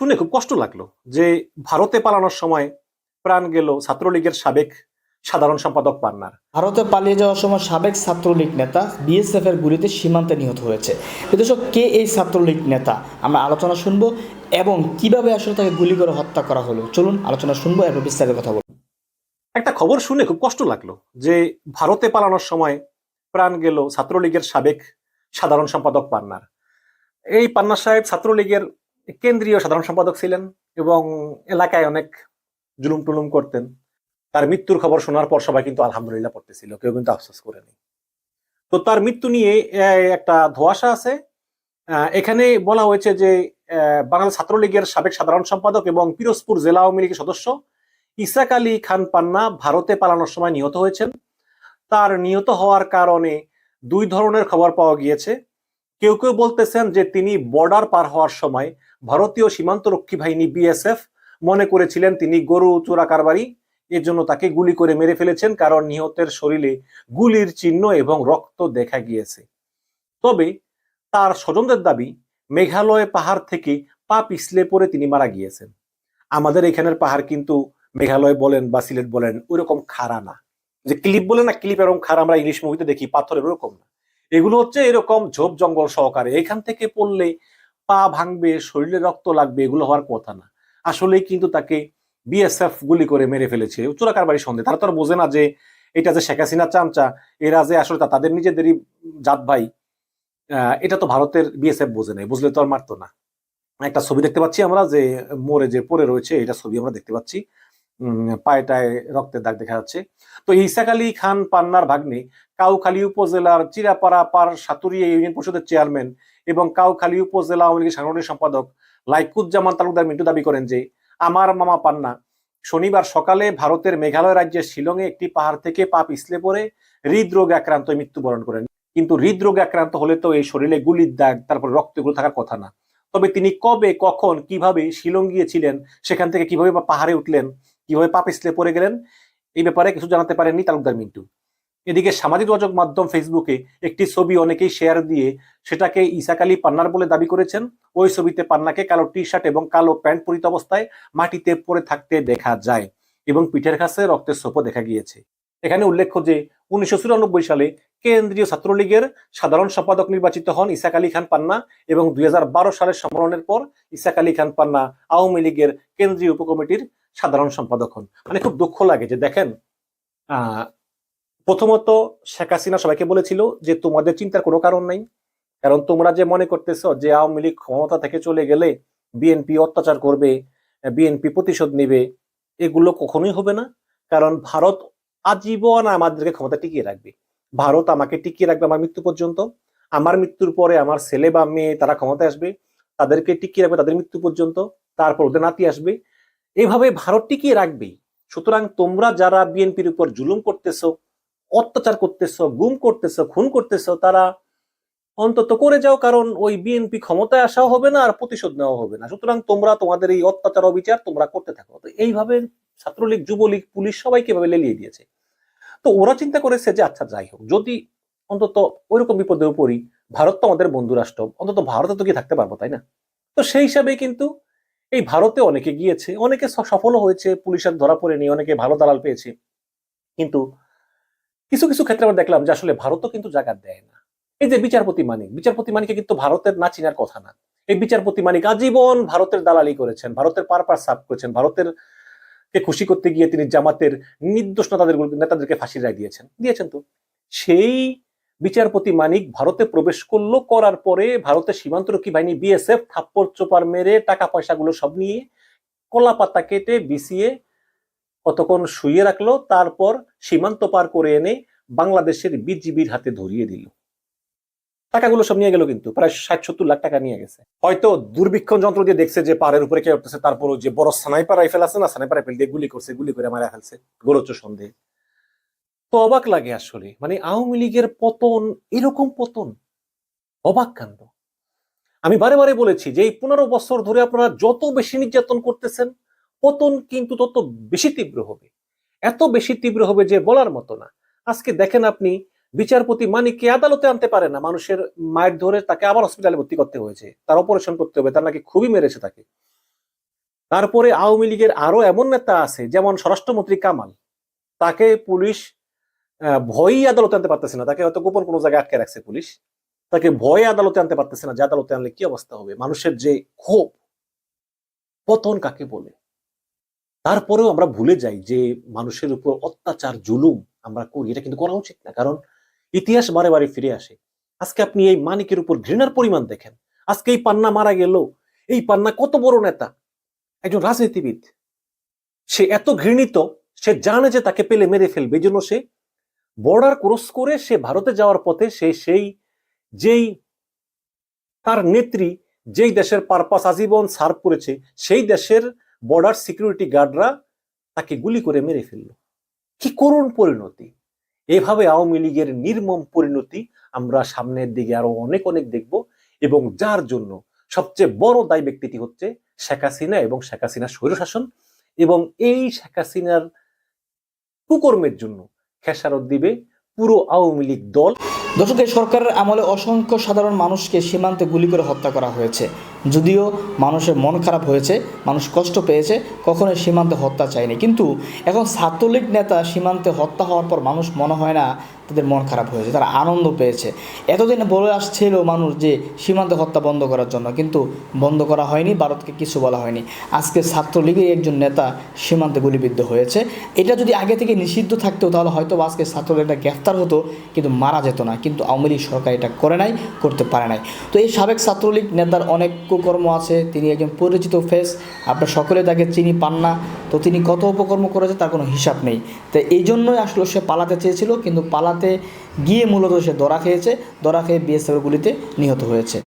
শুনে খুব কষ্ট লাগল যে ভারতে পালানোর সময় প্রাণ গেল ছাত্রলীগের সাবেক সাধারণ সম্পাদক পান্নার। ভারতে পালিয়ে যাওয়ার সময় সাবেক ছাত্রলীগ নেতা বিএসএফ এর গুলিতে সীমান্তে নিহত হয়েছে। দর্শক কে এই ছাত্রলীগ নেতা? আমরা আলোচনা শুনব এবং কীভাবে আসলে তাকে গুলি করে হত্যা করা হলো? চলুন আলোচনা শুনব এরপর বিস্তারিত কথা বলব। একটা খবর শুনে খুব কষ্ট লাগল যে ভারতে পালানোর সময় প্রাণ গেল ছাত্রলীগের সাবেক সাধারণ সম্পাদক পান্নার। এই পান্না সাহেব ছাত্রলীগের কেন্দ্রীয় সাধারণ সম্পাদক ছিলেন এবং এলাকায় অনেক জুলুম টুলুম করতেন। তার মৃত্যুর খবর শোনার পর সবাই কিন্তু আলহামদুলিল্লাহ পড়তেছিল, কেউ কিন্তু আফসোস করেনি। তো তার মৃত্যু নিয়ে একটা ধোয়াশা আছে। এখানে বলা হয়েছে যে বাংলাদেশ ছাত্রলীগের সাবেক সাধারণ সম্পাদক এবং পিরোজপুর জেলা আওয়ামী লীগের সদস্য ইসাক আলী খান পান্না ভারতে পালানোর সময় নিহত হয়েছেন। তার নিহত হওয়ার কারণে দুই ধরনের খবর পাওয়া গিয়েছে। কেউ কেউ বলতেছেন যে তিনি বর্ডার পার হওয়ার সময় ভারতীয় সীমান্ত রক্ষী বাহিনী বিএসএফ মনে করেছিলেন তিনি গরু চোরা কারবারি, এর জন্য তাকে গুলি করে মেরে ফেলেছেন কারণ নিহতের শরীরে গুলির চিহ্ন এবং রক্ত দেখা গিয়েছে। তবে তার স্বজনদের দাবি, মেঘালয় পাহাড় থেকে পা পিছলে পড়ে তিনি মারা গিয়েছেন। আমাদের এখানের পাহাড় কিন্তু মেঘালয় বলেন বা সিলেট বলেন ওইরকম খাড়া না। যে ক্লিপ বলে না, ক্লিপ এরকম খাড়া আমরা ইংলিশ মুভিতে দেখি, পাথরের ওরকম না। এগুলো হচ্ছে এরকম ঝোপ জঙ্গল সহকারে। এখান থেকে পড়লে পা ভাঙবে, শরীরে রক্ত লাগবে, এগুলো হওয়ার কথা না। আসলেই কিন্তু তাকে বিএসএফ গুলি করে মেরে ফেলেছে। চোরাকার বাড়ির সন্দেহ তারা তো আর বোঝে না যে এটা যে শেখ হাসিনা চামচা, এরা যে আসলে তাদের নিজেদেরই জাত ভাই এটা তো ভারতের বিএসএফ বোঝে নাই। বুঝলে তো আর মারতো না। একটা ছবি দেখতে পাচ্ছি আমরা যে মোড়ে যে পড়ে রয়েছে, এটা ছবি আমরা দেখতে পাচ্ছি। পায়েটায় রক্তের দাগ দেখা যাচ্ছে। তো ইসাক আলী খান পান্নার ভাগ্নে কাউখালী উপজেলার চিরাপাড়া পার সাতুরিয়া ইউনিয়ন পরিষদের চেয়ারম্যান এবং কাউখালী উপজেলা আওয়ামী লীগের সাংগঠনিক সম্পাদক লাইকুজ্জামান তালুকদার মিন্টু দাবি করেন যে, আমার মামা পান্না, শনিবার সকালে ভারতের মেঘালয় রাজ্যের শিলংয়ে একটি পাহাড় থেকে পা পিছলে পড়ে হৃদরোগে আক্রান্ত মৃত্যুবরণ করেন। কিন্তু হৃদরোগে আক্রান্ত হলে তো এই শরীরে গুলির দাগ, তারপর রক্তগুলো থাকার কথা না। তবে তিনি কবে, কখন, কীভাবে শিলং গিয়েছিলেন, সেখান থেকে কীভাবে পাহাড়ে উঠলেন কীভাবে পা পিছলে পড়ে গেলেন, এই ব্যাপারে কিছু জানাতে পারেননি তালুকদার মিন্টু। এদিকে সামাজিক যোগাযোগ মাধ্যম ফেসবুকে একটি ছবি অনেকেই শেয়ার দিয়ে সেটাকে ইসাক আলী পান্নার বলে দাবি করেছেন। ওই ছবিতে পান্নাকে কালো টি শার্ট এবং কালো প্যান্ট পরিত অবস্থায় মাটিতে পড়ে থাকতে দেখা যায় এবং পিঠের কাছে রক্তের সোপও দেখা গিয়েছে। এখানে উল্লেখ্য যে, উনিশশো চুরানব্বই সালে কেন্দ্রীয় ছাত্রলীগের সাধারণ সম্পাদক নির্বাচিত হন ইসাক আলী খান পান্না এবং দুই হাজার বারো সালের সম্মেলনের পর ইসাক আলী খান পান্না আওয়ামী লীগের কেন্দ্রীয় উপকমিটির সাধারণ সম্পাদক হন। মানে খুব দুঃখ লাগে যে দেখেন প্রথমত শেখ হাসিনা সবাইকে বলেছিল যে তোমাদের চিন্তার কোনো কারণ নাই, কারণ তোমরা যে মনে করতেছো যে আওয়ামী লীগ ক্ষমতা থেকে চলে গেলে বিএনপি অত্যাচার করবে, বিএনপি প্রতিশোধ নেবে, এগুলো কখনোই হবে না, কারণ ভারত আজীবন আমাদেরকে ক্ষমতা টিকিয়ে রাখবে। ভারত আমাকে টিকিয়ে রাখবে আমার মৃত্যু পর্যন্ত, আমার মৃত্যুর পরে আমার ছেলে বা মেয়ে তারা ক্ষমতায় আসবে, তাদেরকে টিকিয়ে রাখবে তাদের মৃত্যু পর্যন্ত, তারপর ওদের নাতি আসবে এইভাবে ভারত টিকিয়ে রাখবেই সুতরাং তোমরা যারা বিএনপির উপর জুলুম করতেছো, অত্যাচার করতেছো, গুম করতেছো, খুন করতেছো, তারা অন্তত করে যাও, কারণ ওই বিএনপি ক্ষমতায় আসাও হবে না আর প্রতিশোধ নেওয়া হবে না। সুতরাং তোমরা তোমাদের এই অত্যাচার, অবিচার তোমরা করতে থাকো। তো এইভাবে ছাত্রলীগ, যুবলীগ, পুলিশ সবাইকে এভাবে লেলিয়ে দিয়েছে? তো ওরা চিন্তা করেছে যে আচ্ছা যাই হোক, যদি অন্তত ওইরকম বিপদে পড়ি ভারত তো আমাদের বন্ধু রাষ্ট্র অন্তত ভারতে তো গিয়ে থাকতে পারব, তাই না? তো সেই হিসাবে কিন্তু এই ভারতে অনেকে গিয়েছে, অনেকে সফলও হয়েছে, পুলিশের ধরা পড়েনি, অনেকে ভালো দালাল পেয়েছে। কিন্তু কিছু কিছু ক্ষেত্রে আমরা দেখলাম যে আসলে ভারতও কিন্তু জায়গা দেয় না। এই যে বিচারপতি মানিক, বিচারপতি মানিকে কিন্তু ভারতের না চিনার কথা না। এই বিচারপতি মানিক আজীবন ভারতের দালালি করেছেন, ভারতের পারপার সাফ করেছেন ভারতের কে খুশি করতে গিয়ে তিনি জামাতের নির্দোষ নেতাদের নেতাদেরকে ফাঁসির রায় দিয়েছেন। দিয়েছেন তো। সেই বিচারপতি মানিক ভারতে প্রবেশ করল, করার পরে ভারতের সীমান্তরক্ষী বাহিনী বিএসএফ থাপ্পড় চোপার মেরে টাকা পয়সাগুলো সব নিয়ে কলা পাতা কেটে বিছিয়ে কতক্ষণ শুয়ে রাখল, তারপর সীমান্ত পার করে এনে বাংলাদেশের বিজিবির হাতে ধরিয়ে দিল। টাকাগুলো সব নিয়ে গেল কিন্তু, প্রায় ষাট সত্তর লাখ টাকা নিয়ে গেছে। হয়তো দুর্বীক্ষণ যন্ত্র দিয়ে দেখছে যে পাহাড়ের উপরে কে উঠতেছে তারপর যে বড় স্নাইপার রাইফেল আছে না, স্নাইপার রাইফেল দিয়ে গুলি করছে, গুলি করে মারা ফেলছে গোরচ সন্দেহে। তো অবাক লাগে আসলে। মানে আওয়ামী লীগের পতন এরকম পতন। অবাক কাণ্ড। আমি বারে বারে বলেছি যে এই পনেরো বছর ধরে আপনারা যত বেশি নির্যাতন করতেছেন, পতন কিন্তু তত বেশি তীব্র হবে। এত বেশি তীব্র হবে যে বলার মতো না। আজকে দেখেন আপনি, বিচারপতি মানিককে আদালতে আনতে পারে না। মানুষের মায়ের ধরে তাকে আবার হসপিটালে ভর্তি করতে হয়েছে। তার অপারেশন করতে হবে, তার নাকি খুবই মেরেছে তাকে। তারপরে আওয়ামী লীগের আরও এমন নেতা আছে, যেমন স্বরাষ্ট্রমন্ত্রী কামাল। তাকে পুলিশ ভয়ই আদালতে আনতে পারতেছে না। তাকে হয়তো গোপন কোনো জায়গায় আটকে রাখছে পুলিশ। তাকে ভয়ে আদালতে আনতে পারতেছে না যে আদালতে আনলে কি অবস্থা হবে। মানুষের যে ক্ষোভ, পতন কাকে বলে? তারপরেও আমরা ভুলে যাই যে মানুষের উপর অত্যাচার, জুলুম আমরা করি। এটা কিন্তু করা উচিত না। কারণ ইতিহাস বারে বারে ফিরে আসে। আজকে আপনি এই মানিকের উপর ঘৃণার পরিমাণ দেখেন। আজকে এই পান্না মারা গেল। এই পান্না কত বড় নেতা। একজন রাজনীতিবিদ। সে এত ঘৃণিত, সে জানে যে তাকে পেলে মেরে ফেলবে। এই জন্য সে বর্ডার ক্রস করে সে ভারতে যাওয়ার পথে সে সেই, যেই তার নেত্রী, যেই দেশের পারপাস আজীবন সার্ভ করেছে, সেই দেশের বর্ডার সিকিউরিটি গার্ডরা তাকে গুলি করে মেরে ফেলল। কি করুণ পরিণতি! এভাবে আওয়ামী লীগের নির্মম পরিণতি আমরা সামনের দিকে আরও অনেক অনেক দেখব এবং যার জন্য সবচেয়ে বড় দায় ব্যক্তিটি হচ্ছে শেখ হাসিনা এবং শেখ হাসিনার স্বৈরশাসন এবং এই শেখ হাসিনার কুকর্মের জন্য খেসারত দিবে পুরো আওয়ামী লীগ দল। দর্শক, এই সরকারের আমলে অসংখ্য সাধারণ মানুষকে সীমান্তে গুলি করে হত্যা করা হয়েছে। যদিও মানুষের মন খারাপ হয়েছে, মানুষ কষ্ট পেয়েছে কখনো সীমান্তে হত্যা চায়নি। কিন্তু এখন ছাত্রলীগ নেতা সীমান্তে হত্যা হওয়ার পর মানুষ মনে হয় না তাদের মন খারাপ হয়েছে, তারা আনন্দ পেয়েছে। এতদিন বলে আসছিল মানুষ যে সীমান্তে হত্যা বন্ধ করার জন্য, কিন্তু বন্ধ করা হয়নি, ভারতকে কিছু বলা হয়নি। আজকে ছাত্রলীগের একজন নেতা সীমান্তে গুলিবিদ্ধ হয়েছে। এটা যদি আগে থেকে নিষিদ্ধ থাকতো, তাহলে হয়তো আজকে ছাত্রলীগটা গ্রেফতার হতো, কিন্তু মারা যেত না। কিন্তু আওয়ামী লীগ সরকার এটা করে নাই, করতে পারে নাই। তো এই সাবেক ছাত্রলীগ নেতার অনেক কুকর্ম আছে, তিনি একজন পরিচিত ফেস আপনার সকলে তাকে চিনি পান না, তো তিনি কত উপকর্ম করেছে তার কোনো হিসাব নেই। তো এই জন্যই আসলে সে পালাতে চেয়েছিল, কিন্তু পালাতে গিয়ে মূলত সে দরা খেয়েছে দরা খেয়ে বিএসএফের গুলিতে নিহত হয়েছে।